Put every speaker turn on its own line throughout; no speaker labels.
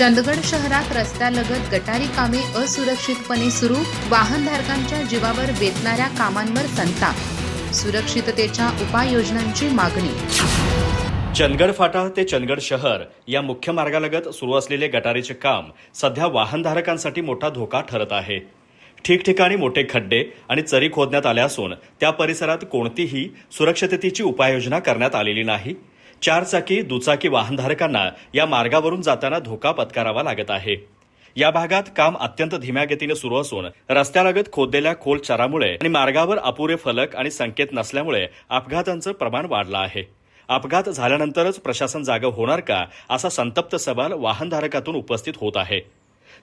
चंदगड शहरात रस्त्यालगत गटारी कामे असुरक्षितपणे सुरू वाहनधारकांच्या जीवावर बेतणाऱ्या कामांवर संताप सुरक्षिततेच्या उपाययोजनांची मागणी.
चंदगड फाटा ते चंदगड शहर या मुख्य मार्गालगत सुरू असलेले गटारीचे काम सध्या वाहनधारकांसाठी मोठा धोका ठरत आहे. ठिकठिकाणी मोठे खड्डे आणि चरी खोदण्यात आल्या असून त्या परिसरात कोणतीही सुरक्षिततेची उपाययोजना करण्यात आलेली नाही. चारचाकी दुचाकी वाहनधारकांना या मार्गावरून जाताना धोका पत्करावा लागत आहे. या भागात काम अत्यंत धीम्या गतीने सुरू असून रस्त्यालगत खोदलेल्या खोल चरामुळे आणि मार्गावर अपुरे फलक आणि संकेत नसल्यामुळे अपघातांचं प्रमाण वाढलं आहे. अपघात झाल्यानंतरच प्रशासन जागं होणार का असा संतप्त सवाल वाहनधारकातून उपस्थित होत आहे.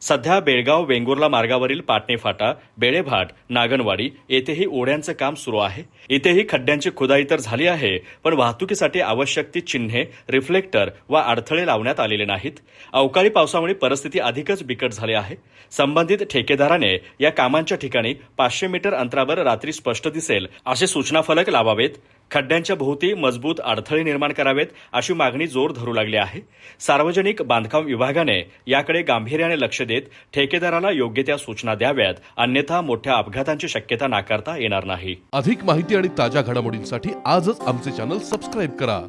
सध्या बेळगाव वेंगुर्ला मार्गावरील पाटणे फाटा बेळेभाट नागनवाडी येथेही ओढ्यांचं काम सुरू आहे. इथेही खड्ड्यांची खुदाई तर झाली आहे पण वाहतुकीसाठी आवश्यक ती चिन्हे रिफ्लेक्टर व अडथळे लावण्यात आलेले नाहीत. अवकाळी पावसामुळे परिस्थिती अधिकच बिकट झाली आहे. संबंधित ठेकेदाराने या कामांच्या ठिकाणी पाचशे मीटर अंतरावर रात्री स्पष्ट दिसेल असे सूचना फलक लावावेत. खड्ड्यांच्या भोवती मजबूत अडथळे निर्माण करावेत अशी मागणी जोर धरू लागली आहे. सार्वजनिक बांधकाम विभागाने याकडे गांभीर्याने लक्ष देत ठेकेदाराला योग्य त्या सूचना द्याव्यात अन्यथा मोठ्या अपघातांची शक्यता नाकारता येणार नाही.
अधिक माहिती आणि ताज्या घडामोडींसाठी आजच आमचे चॅनल सबस्क्राईब करा.